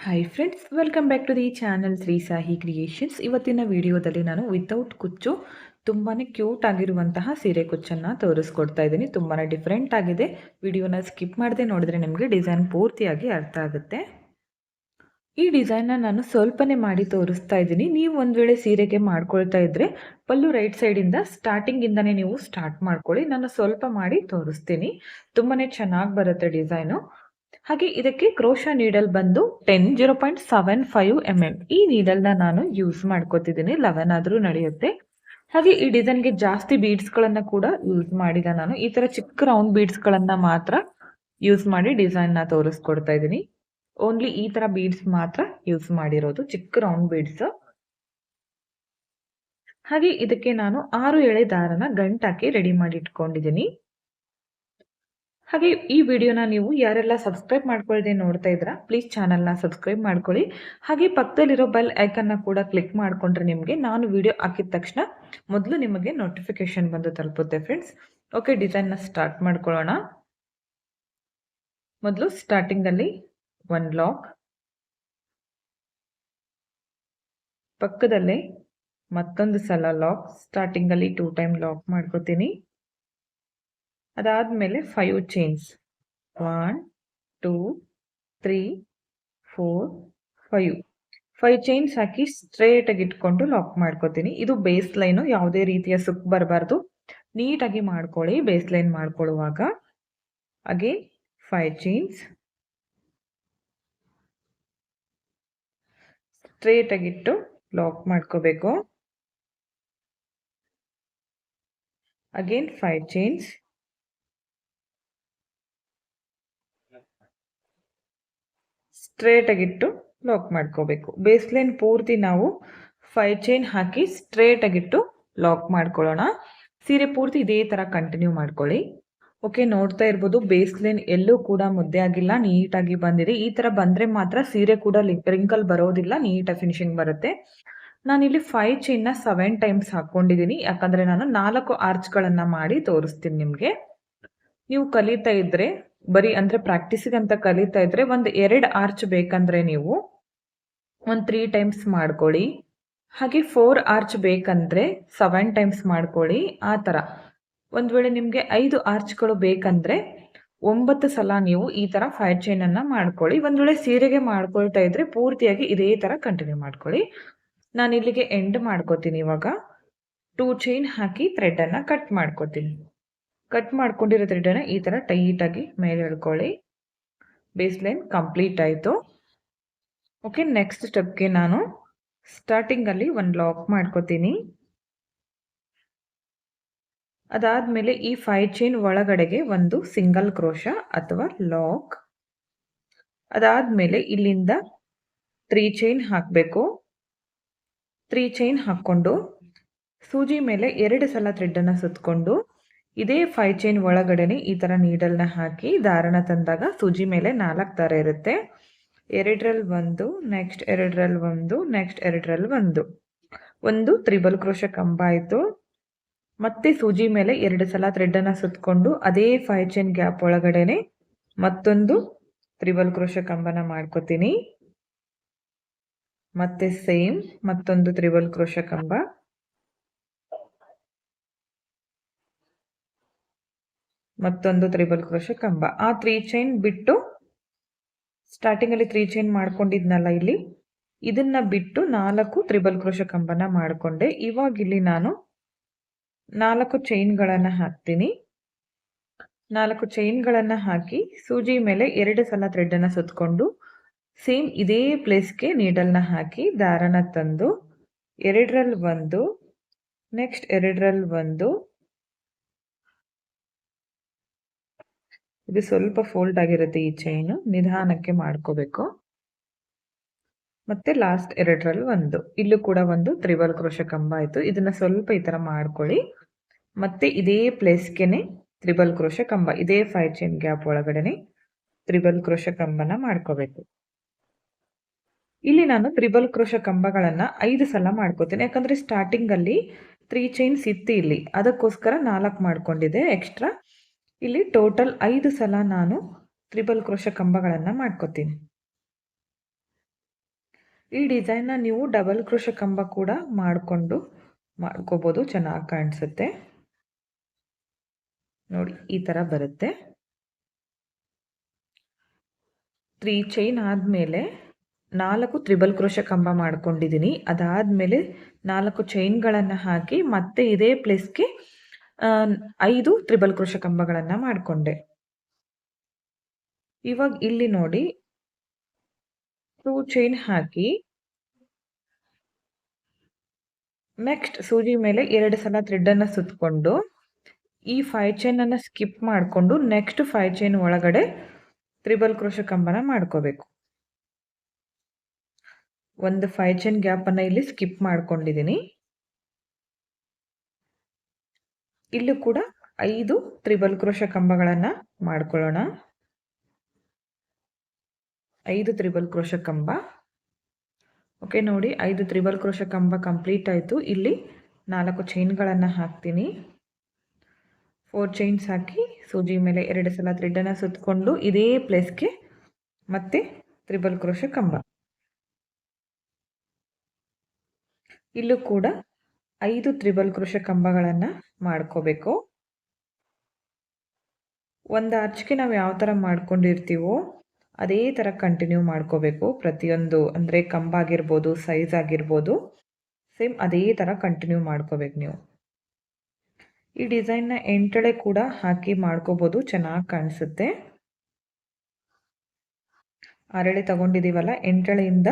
Hi friends welcome back to the channel Shri Sahi creations ಇವತ್ತಿನ ವಿಡಿಯೋದಲ್ಲಿ ನಾನು without ಕುಚ್ಚು ತುಂಬಾ ಕ್ಯೂಟ್ ಆಗಿರುವಂತಹ ಸೀರೆ ಕುಚ್ಚನ್ನು ತೋರಿಸ್ಕೊಡ್ತಾ ಇದ್ದೀನಿ. ತುಂಬಾ ಡಿಫ್ರೆಂಟ್ ಆಗಿದೆ. ವಿಡಿಯೋನ ಸ್ಕಿಪ್ ಮಾಡದೆ ನೋಡಿದ್ರೆ ನಿಮಗೆ ಡಿಸೈನ್ ಪೂರ್ತಿಯಾಗಿ ಅರ್ಥ ಆಗುತ್ತೆ. ಈ ಡಿಸೈನ್ನ ನಾನು ಸ್ವಲ್ಪನೇ ಮಾಡಿ ತೋರಿಸ್ತಾ ಇದ್ದೀನಿ. ನೀವು ಒಂದು ವೇಳೆ ಸೀರೆಗೆ ಮಾಡ್ಕೊಳ್ತಾ ಇದ್ರೆ, ಪಲ್ಲು ರೈಟ್ ಸೈಡಿಂದ ಸ್ಟಾರ್ಟಿಂಗಿಂದನೇ ನೀವು ಸ್ಟಾರ್ಟ್ ಮಾಡ್ಕೊಳ್ಳಿ. ನಾನು ಸ್ವಲ್ಪ ಮಾಡಿ ತೋರಿಸ್ತೀನಿ. ತುಂಬಾ ಚೆನ್ನಾಗಿ ಬರುತ್ತೆ ಡಿಸೈನು ಹಾಗೆ ಇದಕ್ಕೆ ಕ್ರೋಶ ನೀಡಲ್ ಬಂದು ten zero point seven five M M ಈ ನ ನಾನು ಯೂಸ್ ಮಾಡ್ಕೋತಿದ್ದೀನಿ. ಲೆವೆನ್ ಆದ್ರೂ ನಡೆಯುತ್ತೆ. ಹಾಗೆ ಈ ಡಿಸೈನ್ಗೆ ಜಾಸ್ತಿ ಬೀಡ್ಸ್ ಗಳನ್ನ ಕೂಡ ಯೂಸ್ ಮಾಡಿದ ನಾನು. ಈ ತರ ಚಿಕ್ಕ ರೌಂಡ್ ಬೀಡ್ಸ್ಗಳನ್ನು ಮಾತ್ರ ಯೂಸ್ ಮಾಡಿ ಡಿಸೈನ್ನ ತೋರಿಸ್ಕೊಡ್ತಾ ಇದ್ದೀನಿ. ಓನ್ಲಿ ಈ ತರ ಬೀಡ್ಸ್ ಮಾತ್ರ ಯೂಸ್ ಮಾಡಿರೋದು. ಚಿಕ್ಕ ರೌಂಡ್ ಬೀಡ್ಸ್ ಹಾಗೆ ಇದಕ್ಕೆ ನಾನು ಆರು ಎಳೆ ದಾರನ ಗಂಟಾಕಿ ರೆಡಿ ಮಾಡಿ ಇಟ್ಕೊಂಡಿದ್ದೀನಿ. ಹಾಗೆ ಈ ವಿಡಿಯೋನ ನೀವು ಯಾರೆಲ್ಲ ಸಬ್ಸ್ಕ್ರೈಬ್ ಮಾಡ್ಕೊಳ್ಳದೆ ನೋಡ್ತಾ ಇದ್ರ ಪ್ಲೀಸ್ ಚಾನಲ್ನ ಸಬ್ಸ್ಕ್ರೈಬ್ ಮಾಡ್ಕೊಳ್ಳಿ. ಹಾಗೆ ಪಕ್ಕದಲ್ಲಿರೋ ಬೆಲ್ ಐಕನ್ನ ಕೂಡ ಕ್ಲಿಕ್ ಮಾಡಿಕೊಂಡ್ರೆ ನಿಮಗೆ ನಾನು ವಿಡಿಯೋ ಹಾಕಿದ ತಕ್ಷಣ ಮೊದಲು ನಿಮಗೆ ನೋಟಿಫಿಕೇಶನ್ ಬಂದು ತಲುಪುತ್ತೆ ಫ್ರೆಂಡ್ಸ್ ಓಕೆ ಡಿಸೈನ್ನ ಸ್ಟಾರ್ಟ್ ಮಾಡ್ಕೊಳ್ಳೋಣ. ಮೊದಲು ಸ್ಟಾರ್ಟಿಂಗಲ್ಲಿ ಒನ್ ಲಾಕ್ ಪಕ್ಕದಲ್ಲೇ ಮತ್ತೊಂದು ಸಲ ಲಾಕ್ ಸ್ಟಾರ್ಟಿಂಗಲ್ಲಿ ಟೂ ಟೈಮ್ ಲಾಕ್ ಮಾಡ್ಕೋತೀನಿ. ಅದಾದಮೇಲೆ five chains one two three four five five chains ಹಾಕಿ ಸ್ಟ್ರೇಟಾಗಿ ಇಟ್ಕೊಂಡು ಲಾಕ್ ಮಾಡ್ಕೋತೀನಿ. ಇದು ಬೇಸ್ ಲೈನು ಯಾವುದೇ ರೀತಿಯ ಸುಕ್ ಬರಬಾರ್ದು. ನೀಟಾಗಿ ಮಾಡ್ಕೊಳ್ಳಿ ಬೇಸ್ ಲೈನ್ ಮಾಡ್ಕೊಳ್ಳುವಾಗ. ಹಾಗೆ ಫೈವ್ ಚೈನ್ಸ್ ಸ್ಟ್ರೇಟ್ ಆಗಿಟ್ಟು ಲಾಕ್ ಮಾಡ್ಕೋಬೇಕು. ಅಗೇನ್ ಫೈವ್ ಚೈನ್ಸ್ ಸ್ಟ್ರೇಟ್ ಆಗಿಟ್ಟು ಲಾಕ್ ಮಾಡ್ಕೋಬೇಕು. ಬೇಸ್ಲೈನ್ ಪೂರ್ತಿ ನಾವು ಫೈ ಚೈನ್ ಹಾಕಿ ಸ್ಟ್ರೇಟ್ ಆಗಿಟ್ಟು ಲಾಕ್ ಮಾಡ್ಕೊಳ್ಳೋಣ. ಸೀರೆ ಪೂರ್ತಿ ಇದೇ ತರ ಕಂಟಿನ್ಯೂ ಮಾಡ್ಕೊಳ್ಳಿ. ಓಕೆ ನೋಡ್ತಾ ಇರ್ಬೋದು ಬೇಸ್ ಲೈನ್ ಎಲ್ಲೂ ಕೂಡ ಮುದ್ದೆ ಆಗಿಲ್ಲ, ನೀಟಾಗಿ ಬಂದಿದೆ. ಈ ತರ ಬಂದ್ರೆ ಮಾತ್ರ ಸೀರೆ ಕೂಡ ರಿಂಕಲ್ ಬರೋದಿಲ್ಲ, ನೀಟಾಗಿ ಫಿನಿಶಿಂಗ್ ಬರುತ್ತೆ. ನಾನಿಲ್ಲಿ ಫೈವ್ ಚೈನ್ನ ಸೆವೆನ್ ಟೈಮ್ಸ್ ಹಾಕ್ಕೊಂಡಿದ್ದೀನಿ ಯಾಕಂದ್ರೆ ನಾನು ನಾಲ್ಕು ಆರ್ಚ್ಗಳನ್ನು ಮಾಡಿ ತೋರಿಸ್ತೀನಿ ನಿಮಗೆ. ನೀವು ಕಲಿತಾ ಇದ್ರೆ ಬರೀ ಅಂದ್ರೆ ಪ್ರಾಕ್ಟೀಸಿಗೆ ಅಂತ ಕಲಿತಾ ಇದ್ರೆ ಒಂದು ಎರಡು ಆರ್ಚ್ ಬೇಕಂದ್ರೆ ನೀವು ಒಂದು ತ್ರೀ ಟೈಮ್ಸ್ ಮಾಡ್ಕೊಳ್ಳಿ. ಹಾಗೆ ಫೋರ್ ಆರ್ಚ್ ಬೇಕಂದ್ರೆ ಸೆವೆನ್ ಟೈಮ್ಸ್ ಮಾಡ್ಕೊಳ್ಳಿ. ಆ ಥರ ಒಂದು ವೇಳೆ ನಿಮಗೆ ಐದು ಆರ್ಚ್ಗಳು ಬೇಕಂದ್ರೆ ಒಂಬತ್ತು ಸಲ ನೀವು ಈ ತರ ಫೈರ್ ಚೈನ್ ಅನ್ನ ಮಾಡ್ಕೊಳ್ಳಿ. ಒಂದ್ ವೇಳೆ ಸೀರೆಗೆ ಮಾಡ್ಕೊಳ್ತಾ ಇದ್ರೆ ಪೂರ್ತಿಯಾಗಿ ಇದೇ ತರ ಕಂಟಿನ್ಯೂ ಮಾಡ್ಕೊಳ್ಳಿ. ನಾನು ಇಲ್ಲಿಗೆ ಎಂಡ್ ಮಾಡ್ಕೋತೀನಿ ಇವಾಗ. ಟೂ ಚೈನ್ ಹಾಕಿ ಥ್ರೆಡ್ ಅನ್ನ ಕಟ್ ಮಾಡ್ಕೋತೀನಿ. ಕಟ್ ಮಾಡ್ಕೊಂಡಿರೋ ತ್ರೆಡನ್ನ ಈ ಥರ ಟೈಟಾಗಿ ಮೇಲೆ ಎಳ್ಕೊಳ್ಳಿ. ಬೇಸ್ ಲೈನ್ ಕಂಪ್ಲೀಟ್ ಆಯಿತು ಓಕೆ ನೆಕ್ಸ್ಟ್ ಸ್ಟೆಪ್ಗೆ ನಾನು ಸ್ಟಾರ್ಟಿಂಗಲ್ಲಿ ಒಂದು ಲಾಕ್ ಮಾಡ್ಕೋತೀನಿ. ಅದಾದಮೇಲೆ ಈ ಫೈವ್ ಚೈನ್ ಒಳಗಡೆಗೆ ಒಂದು ಸಿಂಗಲ್ ಕ್ರೋಶ ಅಥವಾ ಲಾಕ್ ಅದಾದಮೇಲೆ ಇಲ್ಲಿಂದ ತ್ರೀ ಚೈನ್ ಹಾಕಬೇಕು. ತ್ರೀ ಚೈನ್ ಹಾಕ್ಕೊಂಡು ಸೂಜಿ ಮೇಲೆ ಎರಡು ಸಲ ಥ್ರೆಡ್ಡನ್ನು ಸುತ್ತಕೊಂಡು ಇದೇ ಫೈವ್ ಚೈನ್ ಒಳಗಡೆನೆ ಈ ಥರ ನೀಡಲ್ನ ಹಾಕಿ ದಾರನ ತಂದಾಗ ಸೂಜಿ ಮೇಲೆ ನಾಲ್ಕು ಥರ ಇರುತ್ತೆ. ಎರಡರಲ್ಲಿ ಒಂದು ನೆಕ್ಸ್ಟ್ ಎರಡರಲ್ಲಿ ಒಂದು ನೆಕ್ಸ್ಟ್ ಎರಡರಲ್ಲಿ ಒಂದು. ಒಂದು ತ್ರಿಬಲ್ ಕ್ರೋಶ ಕಂಬ ಆಯಿತು. ಮತ್ತೆ ಸೂಜಿ ಮೇಲೆ ಎರಡು ಸಲ ಥ್ರೆಡ್ಡನ್ನು ಸುತ್ತಕೊಂಡು ಅದೇ ಫೈವ್ ಚೈನ್ ಗ್ಯಾಪ್ ಒಳಗಡೆನೆ ಮತ್ತೊಂದು ತ್ರಿಬಲ್ ಕ್ರೋಶ ಕಂಬನ ಮಾಡ್ಕೋತೀನಿ. ಮತ್ತೆ ಸೇಮ್ ಮತ್ತೊಂದು ತ್ರಿಬಲ್ ಕ್ರೋಶ ಕಂಬ. ಮತ್ತೊಂದು ತ್ರಿಬಲ್ ಕ್ರೋಶೆ ಕಂಬ. ಆ ತ್ರೀ ಚೈನ್ ಬಿಟ್ಟು ಸ್ಟಾರ್ಟಿಂಗ್ ಅಲ್ಲಿ ತ್ರೀ ಚೈನ್ ಮಾಡ್ಕೊಂಡಿದ್ನಲ್ಲ ಇಲ್ಲಿ, ಇದನ್ನ ಬಿಟ್ಟು ನಾಲ್ಕು ತ್ರಿಬಲ್ ಕ್ರೋಶ ಕಂಬನ ಮಾಡಿಕೊಂಡೆ. ಇವಾಗ ಇಲ್ಲಿ ನಾನು ನಾಲ್ಕು ಚೈನ್ಗಳನ್ನು ಹಾಕ್ತೀನಿ. ನಾಲ್ಕು ಚೈನ್ಗಳನ್ನು ಹಾಕಿ ಸೂಜಿ ಮೇಲೆ ಎರಡು ಸಲ ಥ್ರೆಡ್ಡನ್ನು ಸುತ್ತಕೊಂಡು ಸೇಮ್ ಇದೇ ಪ್ಲೇಸ್ಗೆ ನೀಡಲ್ನ ಹಾಕಿ ದಾರನ ತಂದು ಎರಡರಲ್ಲಿ ಒಂದು ನೆಕ್ಸ್ಟ್ ಎರಡರಲ್ಲಿ ಒಂದು ಇದು ಸ್ವಲ್ಪ ಫೋಲ್ಡ್ ಆಗಿರುತ್ತೆ ಈ ಚೈನು ನಿಧಾನಕ್ಕೆ ಮಾಡ್ಕೋಬೇಕು. ಮತ್ತೆ ಲಾಸ್ಟ್ ಎರಡರಲ್ಲಿ ಒಂದು. ಇಲ್ಲೂ ಕೂಡ ಒಂದು ತ್ರಿಬಲ್ ಕ್ರೋಶ ಕಂಬ ಆಯಿತು. ಇದನ್ನ ಸ್ವಲ್ಪ ಈ ತರ ಮಾಡ್ಕೊಳ್ಳಿ. ಮತ್ತೆ ಇದೇ ಪ್ಲೇಸ್ಗೆನೆ ತ್ರಿಬಲ್ ಕ್ರೋಶ ಕಂಬ. ಇದೇ ಫೈವ್ ಚೈನ್ ಗ್ಯಾಪ್ ಒಳಗಡೆನೆ ತ್ರಿಬಲ್ ಕ್ರೋಶ ಕಂಬನ ಮಾಡ್ಕೋಬೇಕು. ಇಲ್ಲಿ ನಾನು ತ್ರಿಬಲ್ ಕ್ರೋಶ ಕಂಬಗಳನ್ನ ಐದು ಸಲ ಮಾಡ್ಕೋತೀನಿ. ಯಾಕಂದ್ರೆ ಸ್ಟಾರ್ಟಿಂಗ್ ಅಲ್ಲಿ ತ್ರೀ ಚೈನ್ಸ್ ಇತ್ತು ಇಲ್ಲಿ. ಅದಕ್ಕೋಸ್ಕರ ನಾಲ್ಕು ಮಾಡ್ಕೊಂಡಿದೆ ಎಕ್ಸ್ಟ್ರಾ ಇಲ್ಲಿ ಟೋಟಲ್ ಐದು ಸಲ ನಾನು ತ್ರಿಬಲ್ ಕ್ರೋಶ ಕಂಬಗಳನ್ನು ಮಾಡ್ಕೋತೀನಿ. ಈ ಡಿಸೈನ್ನ ನೀವು ಡಬಲ್ ಕ್ರೋಶ ಕಂಬ ಕೂಡ ಮಾಡಿಕೊಂಡು ಮಾಡ್ಕೋಬೋದು, ಚೆನ್ನಾಗಿ ಕಾಣಿಸುತ್ತೆ. ನೋಡಿ, ಈ ಥರ ಬರುತ್ತೆ. ತ್ರೀ ಚೈನ್ ಆದಮೇಲೆ ನಾಲ್ಕು ತ್ರಿಬಲ್ ಕ್ರೋಶ ಕಂಬ ಮಾಡ್ಕೊಂಡಿದ್ದೀನಿ ಅದಾದಮೇಲೆ ನಾಲ್ಕು ಚೈನ್ಗಳನ್ನು ಹಾಕಿ ಮತ್ತೆ ಇದೇ ಪ್ಲೇಸ್ಗೆ ಐದು ತ್ರಿಬಲ್ ಕ್ರೋಶ ಕಂಬಗಳನ್ನು ಮಾಡಿಕೊಂಡೆ. ಇವಾಗ ಇಲ್ಲಿ ನೋಡಿ ಟೂ ಚೈನ್ ಹಾಕಿ ನೆಕ್ಸ್ಟ್ ಸೂಜಿ ಮೇಲೆ ಎರಡು ಸಲ ಥ್ರೆಡ್ಡನ್ನು ಸುತ್ತಕೊಂಡು ಈ ಫೈವ್ ಚೈನನ್ನು ಸ್ಕಿಪ್ ಮಾಡಿಕೊಂಡು ನೆಕ್ಸ್ಟ್ ಫೈವ್ ಚೈನ್ ಒಳಗಡೆ ತ್ರಿಬಲ್ ಕ್ರೋಶ ಕಂಬನ ಮಾಡ್ಕೋಬೇಕು. ಒಂದು ಫೈವ್ ಚೈನ್ ಗ್ಯಾಪನ್ನು ಇಲ್ಲಿ ಸ್ಕಿಪ್ ಮಾಡ್ಕೊಂಡಿದ್ದೀನಿ ಇಲ್ಲೂ ಕೂಡ ಐದು ತ್ರಿಬಲ್ ಕ್ರೋಶ ಕಂಬಗಳನ್ನು ಮಾಡ್ಕೊಳ್ಳೋಣ. ಐದು ತ್ರಿಬಲ್ ಕ್ರೋಶ ಕಂಬ. ಓಕೆ ನೋಡಿ, ಐದು ತ್ರಿಬಲ್ ಕ್ರೋಶ ಕಂಬ ಕಂಪ್ಲೀಟ್ ಆಯಿತು. ಇಲ್ಲಿ ನಾಲ್ಕು ಚೈನ್ಗಳನ್ನು ಹಾಕ್ತೀನಿ. ಫೋರ್ ಚೈನ್ಸ್ ಹಾಕಿ, ಸೂಜಿ ಮೇಲೆ ಎರಡು ಸಲ ಥ್ರೆಡ್ಡನ್ನು ಸುತ್ತಕೊಂಡು ಇದೇ ಪ್ಲೇಸ್ಗೆ ಮತ್ತೆ ತ್ರಿಬಲ್ ಕ್ರೋಶ ಕಂಬ. ಇಲ್ಲೂ ಕೂಡ ಐದು ತ್ರಿಬಲ್ ಕ್ರೋಶ ಕಂಬಗಳನ್ನು ಮಾಡ್ಕೋಬೇಕು. ಒಂದು ಅರ್ಚ್ಗೆ ನಾವು ಯಾವ ಥರ ಮಾಡ್ಕೊಂಡಿರ್ತೀವೋ ಅದೇ ಥರ ಕಂಟಿನ್ಯೂ ಮಾಡ್ಕೋಬೇಕು. ಪ್ರತಿಯೊಂದು ಅಂದರೆ ಕಂಬ ಆಗಿರ್ಬೋದು ಸೈಜ್ ಆಗಿರ್ಬೋದು ಸೇಮ್ ಅದೇ ಥರ ಕಂಟಿನ್ಯೂ ಮಾಡ್ಕೋಬೇಕು ನೀವು. ಈ ಡಿಸೈನ್ನ ಎಂಟಳೆ ಕೂಡ ಹಾಕಿ ಮಾಡ್ಕೋಬೋದು, ಚೆನ್ನಾಗಿ ಕಾಣಿಸುತ್ತೆ. ಅರಳೆ ತಗೊಂಡಿದ್ದೀವಲ್ಲ ಎಂಟಳೆಯಿಂದ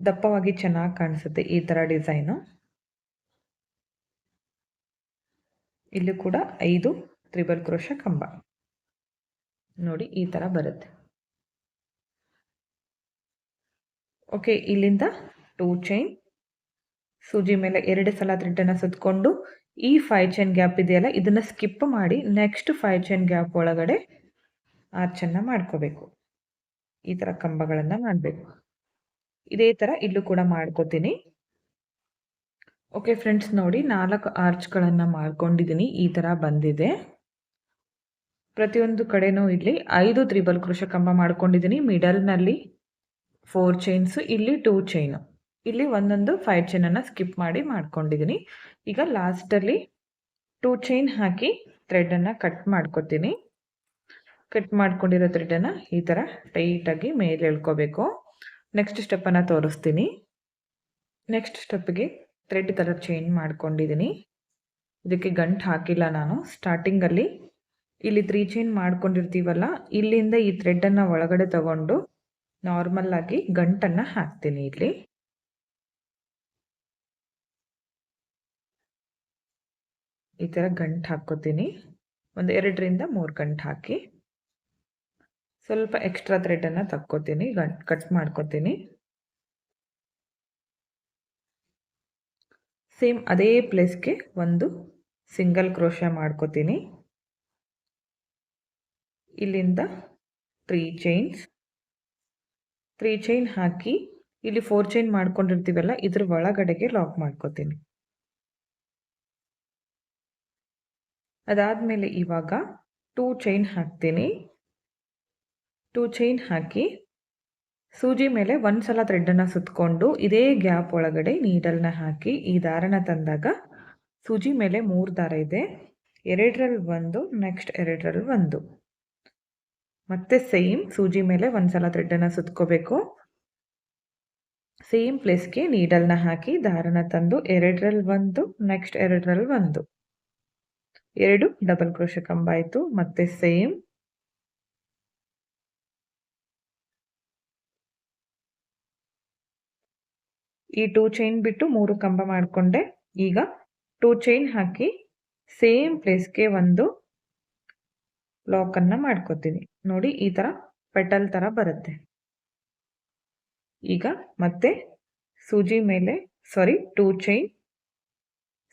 ದಪ್ಪವಾಗಿ ಚೆನ್ನಾಗಿ ಕಾಣಿಸುತ್ತೆ ಈ ಥರ ಡಿಸೈನು ಇಲ್ಲೂ ಕೂಡ ಐದು ತ್ರಿಬಲ್ ಕ್ರೋಶ ಕಂಬ. ನೋಡಿ, ಈ ಥರ ಬರುತ್ತೆ. ಓಕೆ, ಇಲ್ಲಿಂದ ಟೂ ಚೈನ್ ಸೂಜಿ ಮೇಲೆ ಎರಡು ಸಲ ಥ್ರೆಡ್ಡನ್ನು ಸುತ್ತಕೊಂಡು ಈ ಫೈವ್ ಚೈನ್ ಗ್ಯಾಪ್ ಇದೆಯಲ್ಲ, ಇದನ್ನು ಸ್ಕಿಪ್ ಮಾಡಿ ನೆಕ್ಸ್ಟ್ ಫೈವ್ ಚೈನ್ ಗ್ಯಾಪ್ ಒಳಗಡೆ ಆರ್ಚನ್ನು ಮಾಡ್ಕೋಬೇಕು. ಈ ಥರ ಕಂಬಗಳನ್ನು ಮಾಡಬೇಕು. ಇದೇ ಥರ ಇಲ್ಲೂ ಕೂಡ ಮಾಡ್ಕೋತೀನಿ. ಓಕೆ ಫ್ರೆಂಡ್ಸ್ ನೋಡಿ ನಾಲ್ಕು ಆರ್ಚ್ಗಳನ್ನು ಮಾಡ್ಕೊಂಡಿದ್ದೀನಿ ಈ ಥರ ಬಂದಿದೆ. ಪ್ರತಿಯೊಂದು ಕಡೆನೂ ಇಲ್ಲಿ ಐದು ತ್ರಿಬಲ್ ಕೃಷ ಕಂಬ ಮಾಡ್ಕೊಂಡಿದ್ದೀನಿ ಮಿಡಲ್ನಲ್ಲಿ ಫೋರ್ ಚೈನ್ಸು ಇಲ್ಲಿ ಟೂ ಚೈನು ಇಲ್ಲಿ ಒಂದೊಂದು ಫೈವ್ ಚೈನನ್ನು ಸ್ಕಿಪ್ ಮಾಡಿ ಮಾಡ್ಕೊಂಡಿದ್ದೀನಿ ಈಗ ಲಾಸ್ಟಲ್ಲಿ ಟೂ ಚೈನ್ ಹಾಕಿ ಥ್ರೆಡನ್ನು ಕಟ್ ಮಾಡ್ಕೊತೀನಿ. ಕಟ್ ಮಾಡ್ಕೊಂಡಿರೋ ಥ್ರೆಡನ್ನು ಈ ಥರ ಟೈಟಾಗಿ ಮೇಲೆ ಎಳ್ಕೋಬೇಕು. ನೆಕ್ಸ್ಟ್ ಸ್ಟೆಪ್ಪನ್ನು ತೋರಿಸ್ತೀನಿ. ನೆಕ್ಸ್ಟ್ ಸ್ಟೆಪ್ಗೆ ಥ್ರೆಡ್ ಕಲರ್ ಚೇಂಜ್ ಮಾಡ್ಕೊಂಡಿದ್ದೀನಿ ಇದಕ್ಕೆ ಗಂಟು ಹಾಕಿಲ್ಲ ನಾನು. ಸ್ಟಾರ್ಟಿಂಗಲ್ಲಿ ಇಲ್ಲಿ ತ್ರೀ ಚೈನ್ ಮಾಡ್ಕೊಂಡಿರ್ತೀವಲ್ಲ, ಇಲ್ಲಿಂದ ಈ ಥ್ರೆಡ್ಡನ್ನು ಒಳಗಡೆ ತಗೊಂಡು ನಾರ್ಮಲ್ಲಾಗಿ ಗಂಟನ್ನು ಹಾಕ್ತೀನಿ ಇಲ್ಲಿ. ಈ ಥರ ಗಂಟು ಹಾಕ್ಕೋತೀನಿ. ಒಂದು ಎರಡರಿಂದ ಮೂರು ಗಂಟು ಹಾಕಿ. ಸ್ವಲ್ಪ ಎಕ್ಸ್ಟ್ರಾ ಥ್ರೆಡನ್ನು ತಕ್ಕೋತೀನಿ, ಗಂಟು ಕಟ್ ಮಾಡ್ಕೋತೀನಿ. ಸೇಮ್ ಅದೇ ಪ್ಲೇಸ್ಗೆ ಒಂದು ಸಿಂಗಲ್ ಕ್ರೋಶ ಮಾಡ್ಕೋತೀನಿ. ಇಲ್ಲಿಂದ ತ್ರೀ ಚೈನ್ಸ್ ತ್ರೀ ಚೈನ್ ಹಾಕಿ ಇಲ್ಲಿ ಫೋರ್ ಚೈನ್ ಮಾಡ್ಕೊಂಡಿರ್ತೀವಲ್ಲ, ಇದ್ರ ಒಳಗಡೆಗೆ ಲಾಕ್ ಮಾಡ್ಕೋತೀನಿ. ಅದಾದಮೇಲೆ ಇವಾಗ ಟೂ ಚೈನ್ ಹಾಕ್ತೀನಿ. ಟೂ ಚೈನ್ ಹಾಕಿ ಸೂಜಿ ಮೇಲೆ ಒಂದು ಸಲ ಥ್ರೆಡ್ಡನ್ನು ಸುತ್ತಕೊಂಡು ಇದೇ ಗ್ಯಾಪ್ ಒಳಗಡೆ ನೀಡಲ್ನ ಹಾಕಿ ಈ ದಾರನ ತಂದಾಗ ಸೂಜಿ ಮೇಲೆ ಮೂರು ದಾರ ಇದೆ. ಎರಡರಲ್ಲಿ ಒಂದು ನೆಕ್ಸ್ಟ್ ಎರಡರಲ್ಲಿ ಒಂದು. ಮತ್ತೆ ಸೇಮ್ ಸೂಜಿ ಮೇಲೆ ಒಂದು ಸಲ ಥ್ರೆಡ್ಡನ್ನು ಸುತ್ಕೋಬೇಕು. ಸೇಮ್ ಪ್ಲೇಸ್ಗೆ ನೀಡಲ್ನ ಹಾಕಿ ದಾರನ ತಂದು ಎರಡರಲ್ಲಿ ಒಂದು ನೆಕ್ಸ್ಟ್ ಎರಡರಲ್ಲಿ ಒಂದು. ಎರಡು ಡಬಲ್ ಕ್ರೋಶ ಕಂಬ ಆಯಿತು. ಮತ್ತೆ ಸೇಮ್ ಈ ಟೂ ಚೈನ್ ಬಿಟ್ಟು ಮೂರು ಕಂಬ ಮಾಡಿಕೊಂಡೆ. ಈಗ ಟೂ ಚೈನ್ ಹಾಕಿ ಸೇಮ್ ಪ್ಲೇಸ್ಗೆ ಒಂದು ಲಾಕನ್ನು ಮಾಡ್ಕೋತೀನಿ. ನೋಡಿ, ಈ ಥರ ಪೆಟಲ್ ಥರ ಬರುತ್ತೆ. ಈಗ ಮತ್ತೆ ಸೂಜಿ ಮೇಲೆ ಸಾರಿ ಟೂ ಚೈನ್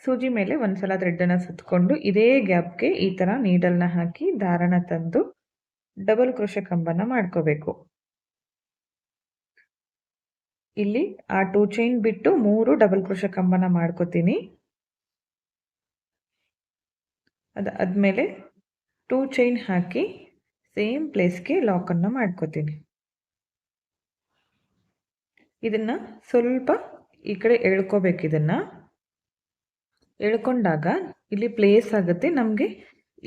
ಸೂಜಿ ಮೇಲೆ ಒಂದ್ಸಲ ಥ್ರೆಡ್ಡನ್ನು ಸುತ್ತಕೊಂಡು ಇದೇ ಗ್ಯಾಪ್ಗೆ ಈ ಥರ ನೀಡಲ್ನ ಹಾಕಿ ದಾರನ ತಂದು ಡಬಲ್ ಕೃಷ ಕಂಬನ ಮಾಡ್ಕೋಬೇಕು. ಇಲ್ಲಿ ಆ ಟೂ ಚೈನ್ ಬಿಟ್ಟು ಮೂರು ಡಬಲ್ ಕ್ರೋಶ ಕಂಬನ ಮಾಡ್ಕೋತೀನಿ. ಅದಾದ್ಮೇಲೆ ಟೂ ಚೈನ್ ಹಾಕಿ ಸೇಮ್ ಪ್ಲೇಸ್ಗೆ ಲಾಕನ್ನು ಮಾಡ್ಕೋತೀನಿ. ಇದನ್ನು ಸ್ವಲ್ಪ ಈ ಕಡೆ ಎಳ್ಕೋಬೇಕು ಇದನ್ನು. ಎಳ್ಕೊಂಡಾಗ ಇಲ್ಲಿ ಪ್ಲೇಸ್ ಆಗುತ್ತೆ, ನಮಗೆ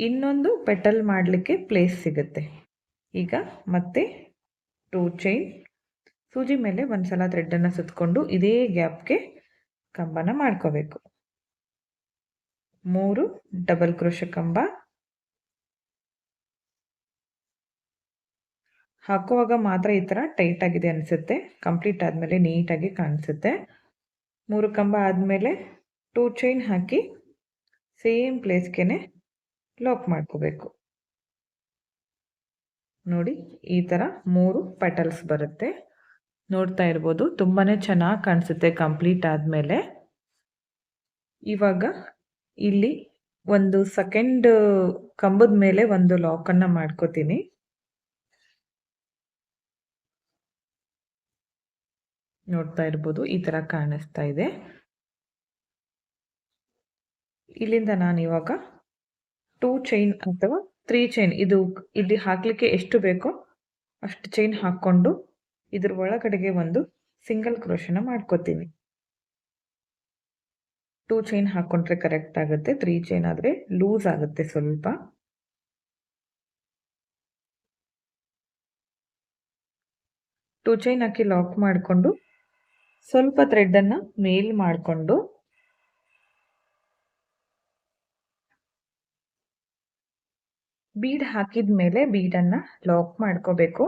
ಇನ್ನೊಂದು ಪೆಟಲ್ ಮಾಡಲಿಕ್ಕೆ ಪ್ಲೇಸ್ ಸಿಗುತ್ತೆ. ಈಗ ಮತ್ತೆ ಟೂ ಚೈನ್ ಸೂಜಿ ಮೇಲೆ ಒಂದು ಸಲ ಥ್ರೆಡ್ಡನ್ನು ಸುತ್ತಕೊಂಡು ಇದೇ ಗ್ಯಾಪ್ಗೆ ಕಂಬನ ಮಾಡ್ಕೋಬೇಕು. ಮೂರು ಡಬಲ್ ಕ್ರೋಶ ಕಂಬ. ಹಾಕುವಾಗ ಮಾತ್ರ ಈ ಥರ ಟೈಟ್ ಆಗಿದೆ ಅನಿಸುತ್ತೆ. ಕಂಪ್ಲೀಟ್ ಆದಮೇಲೆ ನೀಟಾಗಿ ಕಾಣಿಸುತ್ತೆ. ಮೂರು ಕಂಬ ಆದಮೇಲೆ ಟೂ ಚೈನ್ ಹಾಕಿ ಸೇಮ್ ಪ್ಲೇಸ್ಗೆ ಲಾಕ್ ಮಾಡ್ಕೋಬೇಕು. ನೋಡಿ ಈ ಥರ ಮೂರು ಪೆಟಲ್ಸ್ ಬರುತ್ತೆ. ನೋಡ್ತಾ ಇರ್ಬೋದು. ತುಂಬಾ ಚೆನ್ನಾಗಿ ಕಾಣಿಸುತ್ತೆ ಕಂಪ್ಲೀಟ್ ಆದಮೇಲೆ. ಇವಾಗ ಇಲ್ಲಿ ಒಂದು ಸೆಕೆಂಡ್ ಕಂಬದ ಮೇಲೆ ಒಂದು ಲಾಕನ್ನು ಮಾಡ್ಕೋತೀನಿ. ನೋಡ್ತಾ ಇರ್ಬೋದು, ಈ ಥರ ಕಾಣಿಸ್ತಾ ಇದೆ. ಇಲ್ಲಿಂದ ನಾನು ಇವಾಗ ಟೂ ಚೈನ್ ಅಥವಾ ತ್ರೀ ಚೈನ್, ಇದು ಇಲ್ಲಿ ಹಾಕಲಿಕ್ಕೆ ಎಷ್ಟು ಬೇಕೋ ಅಷ್ಟು ಚೈನ್ ಹಾಕ್ಕೊಂಡು ಇದ್ರ ಒಳಗಡೆಗೆ ಒಂದು ಸಿಂಗಲ್ ಕ್ರೋಶನ ಮಾಡ್ಕೋತೀನಿ. ಟೂ ಚೈನ್ ಹಾಕೊಂಡ್ರೆ ಕರೆಕ್ಟ್ ಆಗುತ್ತೆ. ತ್ರೀ ಚೈನ್ ಆದರೆ ಲೂಸ್ ಆಗುತ್ತೆ ಸ್ವಲ್ಪ. ಟೂ ಚೈನ್ ಹಾಕಿ ಲಾಕ್ ಮಾಡಿಕೊಂಡು ಸ್ವಲ್ಪ ಥ್ರೆಡ್ಡನ್ನು ಮೇಲ್ ಮಾಡಿಕೊಂಡು ಬೀಡ್ ಹಾಕಿದ ಮೇಲೆ ಬೀಡನ್ನು ಲಾಕ್ ಮಾಡ್ಕೋಬೇಕು.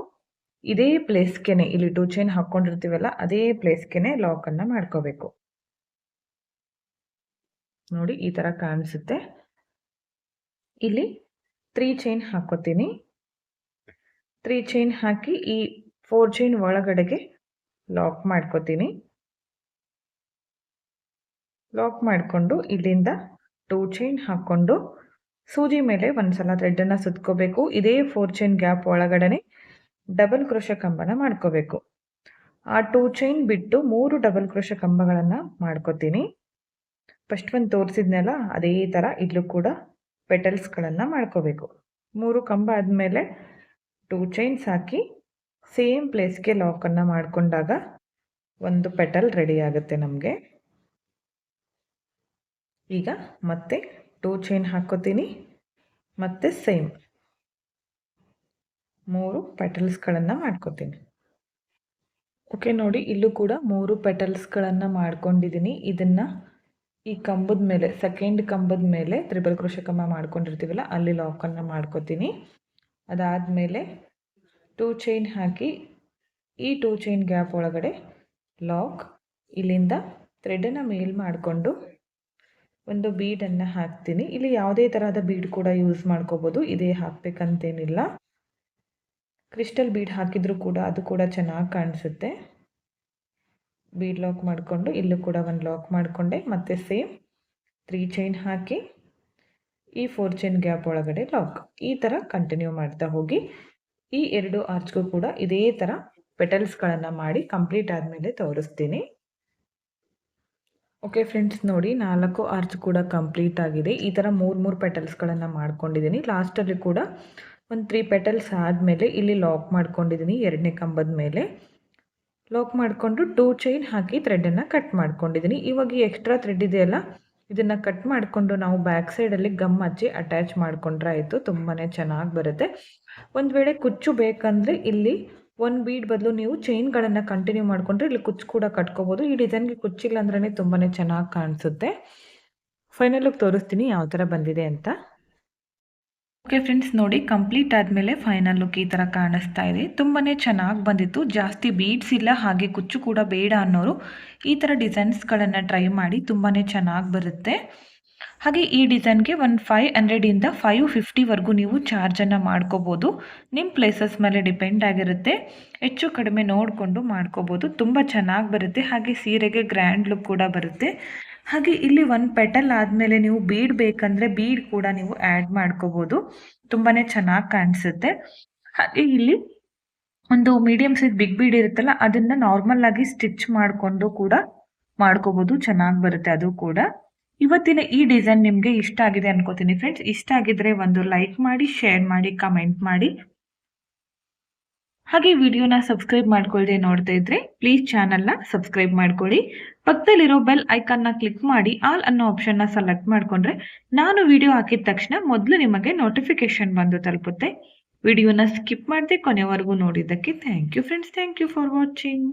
ಇದೇ ಪ್ಲೇಸ್ಗೆನೆ ಇಲ್ಲಿ ಟೂ ಚೈನ್ ಹಾಕ್ಕೊಂಡಿರ್ತೀವಲ್ಲ ಅದೇ ಪ್ಲೇಸ್ಗೆನೆ ಲಾಕನ್ನು ಮಾಡ್ಕೋಬೇಕು. ನೋಡಿ, ಈ ಥರ ಕಾಣಿಸುತ್ತೆ. ಇಲ್ಲಿ ತ್ರೀ ಚೈನ್ ಹಾಕೋತೀನಿ. ತ್ರೀ ಚೈನ್ ಹಾಕಿ ಈ ಫೋರ್ ಚೈನ್ ಒಳಗಡೆಗೆ ಲಾಕ್ ಮಾಡ್ಕೋತೀನಿ. ಲಾಕ್ ಮಾಡಿಕೊಂಡು ಇಲ್ಲಿಂದ ಟೂ ಚೈನ್ ಹಾಕ್ಕೊಂಡು ಸೂಜಿ ಮೇಲೆ ಒಂದ್ಸಲ ಥ್ರೆಡ್ಡನ್ನು ಸುತ್ಕೋಬೇಕು. ಇದೇ ಫೋರ್ ಚೈನ್ ಗ್ಯಾಪ್ ಒಳಗಡೆ ಡಬಲ್ ಕ್ರೋಶ ಕಂಬನ ಮಾಡ್ಕೋಬೇಕು. ಆ ಟೂ ಚೈನ್ ಬಿಟ್ಟು ಮೂರು ಡಬಲ್ ಕ್ರೋಶ ಕಂಬಗಳನ್ನು ಮಾಡ್ಕೋತೀನಿ. ಫಸ್ಟ್ ಒಂದು ತೋರಿಸಿದ್ನಲ್ಲ, ಅದೇ ಥರ ಇಲ್ಲೂ ಕೂಡ ಪೆಟಲ್ಸ್ಗಳನ್ನು ಮಾಡ್ಕೋಬೇಕು. ಮೂರು ಕಂಬ ಆದಮೇಲೆ ಟೂ ಚೈನ್ಸ್ ಹಾಕಿ ಸೇಮ್ ಪ್ಲೇಸ್ಗೆ ಲಾಕನ್ನು ಮಾಡಿಕೊಂಡಾಗ ಒಂದು ಪೆಟಲ್ ರೆಡಿ ಆಗುತ್ತೆ ನಮಗೆ. ಈಗ ಮತ್ತೆ ಟೂ ಚೈನ್ ಹಾಕೋತೀನಿ. ಮತ್ತೆ ಸೇಮ್ ಮೂರು ಪೆಟಲ್ಸ್ಗಳನ್ನು ಮಾಡ್ಕೋತೀನಿ. ಓಕೆ ನೋಡಿ, ಇಲ್ಲೂ ಕೂಡ ಮೂರು ಪೆಟಲ್ಸ್ಗಳನ್ನು ಮಾಡ್ಕೊಂಡಿದ್ದೀನಿ ಇದನ್ನು ಈ ಕಂಬದ ಮೇಲೆ ಸೆಕೆಂಡ್ ಕಂಬದ ಮೇಲೆ ತ್ರಿಬಲ್ ಕೃಷಿ ಕಂಬ ಮಾಡ್ಕೊಂಡಿರ್ತೀವಲ್ಲ, ಅಲ್ಲಿ ಲಾಕನ್ನು ಮಾಡ್ಕೋತೀನಿ. ಅದಾದಮೇಲೆ ಟೂ ಚೈನ್ ಹಾಕಿ, ಈ ಟೂ ಚೈನ್ ಗ್ಯಾಪ್ ಒಳಗಡೆ ಲಾಕ್ ಇಲ್ಲಿಂದ ಥ್ರೆಡನ್ನು ಮೇಲ್ ಮಾಡಿಕೊಂಡು ಒಂದು ಬೀಡನ್ನು ಹಾಕ್ತೀನಿ. ಇಲ್ಲಿ ಯಾವುದೇ ಥರದ ಬೀಡ್ ಕೂಡ ಯೂಸ್ ಮಾಡ್ಕೋಬೋದು. ಇದೇ ಹಾಕಬೇಕಂತೇನಿಲ್ಲ. ಕ್ರಿಸ್ಟಲ್ ಬೀಡ್ ಹಾಕಿದರೂ ಕೂಡ ಅದು ಕೂಡ ಚೆನ್ನಾಗಿ ಕಾಣಿಸುತ್ತೆ. ಬೀಡ್ ಲಾಕ್ ಮಾಡಿಕೊಂಡು ಇಲ್ಲೂ ಕೂಡ ಒಂದು ಲಾಕ್ ಮಾಡಿಕೊಂಡೆ. ಮತ್ತು ಸೇಮ್ ತ್ರೀ ಚೈನ್ ಹಾಕಿ ಈ ಫೋರ್ ಚೈನ್ ಗ್ಯಾಪ್ ಒಳಗಡೆ ಲಾಕ್. ಈ ಥರ ಕಂಟಿನ್ಯೂ ಮಾಡ್ತಾ ಹೋಗಿ. ಈ ಎರಡು ಆರ್ಚ್ಗೂ ಕೂಡ ಇದೇ ಥರ ಪೆಟಲ್ಸ್ಗಳನ್ನು ಮಾಡಿ ಕಂಪ್ಲೀಟ್ ಆದಮೇಲೆ ತೋರಿಸ್ತೀನಿ. ಓಕೆ ಫ್ರೆಂಡ್ಸ್, ನೋಡಿ ನಾಲ್ಕು ಆರ್ಚ್ ಕೂಡ ಕಂಪ್ಲೀಟ್ ಆಗಿದೆ. ಈ ಥರ ಮೂರು ಮೂರು ಪೆಟಲ್ಸ್ಗಳನ್ನು ಮಾಡ್ಕೊಂಡಿದ್ದೀನಿ. ಲಾಸ್ಟಲ್ಲಿ ಕೂಡ ಒಂದು ತ್ರೀ ಪೆಟಲ್ಸ್ ಆದಮೇಲೆ ಇಲ್ಲಿ ಲಾಕ್ ಮಾಡ್ಕೊಂಡಿದ್ದೀನಿ ಎರಡನೇ ಕಂಬದ ಮೇಲೆ. ಲಾಕ್ ಮಾಡಿಕೊಂಡು ಟೂ ಚೈನ್ ಹಾಕಿ ಥ್ರೆಡನ್ನು ಕಟ್ ಮಾಡ್ಕೊಂಡಿದ್ದೀನಿ ಇವಾಗ ಈ ಎಕ್ಸ್ಟ್ರಾ ಥ್ರೆಡ್ ಇದೆಯಲ್ಲ ಇದನ್ನು ಕಟ್ ಮಾಡಿಕೊಂಡು ನಾವು ಬ್ಯಾಕ್ ಸೈಡಲ್ಲಿ ಗಮ್ ಹಚ್ಚಿ ಅಟ್ಯಾಚ್ ಮಾಡಿಕೊಂಡ್ರೆ ಆಯಿತು ತುಂಬಾ ಚೆನ್ನಾಗಿ ಬರುತ್ತೆ. ಒಂದು ವೇಳೆ ಕುಚ್ಚು ಬೇಕಂದರೆ ಇಲ್ಲಿ ಒಂದು ಬೀಡ್ ಬದಲು ನೀವು ಚೈನ್ಗಳನ್ನು ಕಂಟಿನ್ಯೂ ಮಾಡಿಕೊಂಡ್ರೆ ಇಲ್ಲಿ ಕುಚ್ಚು ಕೂಡ ಕಟ್ಕೋಬೋದು. ಈ ಡಿಸೈನ್ಗೆ ಕುಚ್ಚಿಲ್ಲ ಅಂದ್ರೆ ತುಂಬಾ ಚೆನ್ನಾಗಿ ಕಾಣಿಸುತ್ತೆ. ಫೈನಲ್ ತೋರಿಸ್ತೀನಿ ಯಾವ ಥರ ಬಂದಿದೆ ಅಂತ. ಓಕೆ ಫ್ರೆಂಡ್ಸ್ ನೋಡಿ ಕಂಪ್ಲೀಟ್ ಆದಮೇಲೆ ಫೈನಲ್ ಲುಕ್ ಈ ಥರ ಕಾಣಿಸ್ತಾ ಇದೆ. ತುಂಬಾ ಚೆನ್ನಾಗಿ ಬಂದಿತ್ತು. ಜಾಸ್ತಿ ಬೀಡ್ಸ್ ಇಲ್ಲ, ಹಾಗೆ ಕುಚ್ಚು ಕೂಡ ಬೇಡ ಅನ್ನೋರು ಈ ಥರ ಡಿಸೈನ್ಸ್ಗಳನ್ನು ಟ್ರೈ ಮಾಡಿ ತುಂಬಾ ಚೆನ್ನಾಗಿ ಬರುತ್ತೆ. ಹಾಗೆ ಈ ಡಿಸೈನ್ಗೆ ಒಂದು ಫೈವ್ ಹಂಡ್ರೆಡಿಂದ ಫೈವ್ ಫಿಫ್ಟಿವರೆಗೂ ನೀವು ಚಾರ್ಜನ್ನು ಮಾಡ್ಕೋಬೋದು. ನಿಮ್ಮ ಪ್ಲೇಸಸ್ ಮೇಲೆ ಡಿಪೆಂಡ್ ಆಗಿರುತ್ತೆ. ಹೆಚ್ಚು ಕಡಿಮೆ ನೋಡಿಕೊಂಡು ಮಾಡ್ಕೋಬೋದು. ತುಂಬ ಚೆನ್ನಾಗಿ ಬರುತ್ತೆ. ಹಾಗೆ ಸೀರೆಗೆ ಗ್ರ್ಯಾಂಡ್ ಲುಕ್ ಕೂಡ ಬರುತ್ತೆ. ಹಾಗೆ ಇಲ್ಲಿ ಒಂದು ಪೆಟಲ್ ಆದಮೇಲೆ ನೀವು ಬೀಡ್ ಬೇಕಂದ್ರೆ ಬೀಡ್ ಕೂಡ ನೀವು ಆ್ಯಡ್ ಮಾಡ್ಕೋಬಹುದು ತುಂಬಾ ಚೆನ್ನಾಗಿ ಕಾಣಿಸುತ್ತೆ. ಹಾಗೆ ಇಲ್ಲಿ ಒಂದು ಮೀಡಿಯಂ ಸೈಜ್ ಬಿಗ್ ಬೀಡ್ ಇರುತ್ತಲ್ಲ, ಅದನ್ನ ನಾರ್ಮಲ್ ಆಗಿ ಸ್ಟಿಚ್ ಮಾಡಿಕೊಂಡು ಕೂಡ ಮಾಡ್ಕೋಬಹುದು ಚೆನ್ನಾಗಿ ಬರುತ್ತೆ ಅದು ಕೂಡ. ಇವತ್ತಿನ ಈ ಡಿಸೈನ್ ನಿಮಗೆ ಇಷ್ಟ ಆಗಿದೆ ಅನ್ಕೋತೀನಿ ಫ್ರೆಂಡ್ಸ್ ಇಷ್ಟ ಆಗಿದ್ರೆ ಒಂದು ಲೈಕ್ ಮಾಡಿ ಶೇರ್ ಮಾಡಿ ಕಮೆಂಟ್ ಮಾಡಿ. ಹಾಗೆ ವಿಡಿಯೋನ ಸಬ್ಸ್ಕ್ರೈಬ್ ಮಾಡ್ಕೊಳ್ಳದೆ ನೋಡ್ತಾ ಇದ್ರೆ ಪ್ಲೀಸ್ ಚಾನಲ್ನ ಸಬ್ಸ್ಕ್ರೈಬ್ ಮಾಡ್ಕೊಳ್ಳಿ. ಪಕ್ಕದಲ್ಲಿರೋ ಬೆಲ್ ಐಕಾನ್ನ ಕ್ಲಿಕ್ ಮಾಡಿ ಆಲ್ ಅನ್ನೋ ಆಪ್ಷನ್ನ ಸೆಲೆಕ್ಟ್ ಮಾಡಿಕೊಂಡ್ರೆ ನಾನು ವಿಡಿಯೋ ಹಾಕಿದ ತಕ್ಷಣ ಮೊದಲು ನಿಮಗೆ ನೋಟಿಫಿಕೇಶನ್ ಬಂದು ತಲುಪುತ್ತೆ. ವಿಡಿಯೋನ ಸ್ಕಿಪ್ ಮಾಡದೆ ಕೊನೆವರೆಗೂ ನೋಡಿದ್ದಕ್ಕೆ thank you friends thank you for watching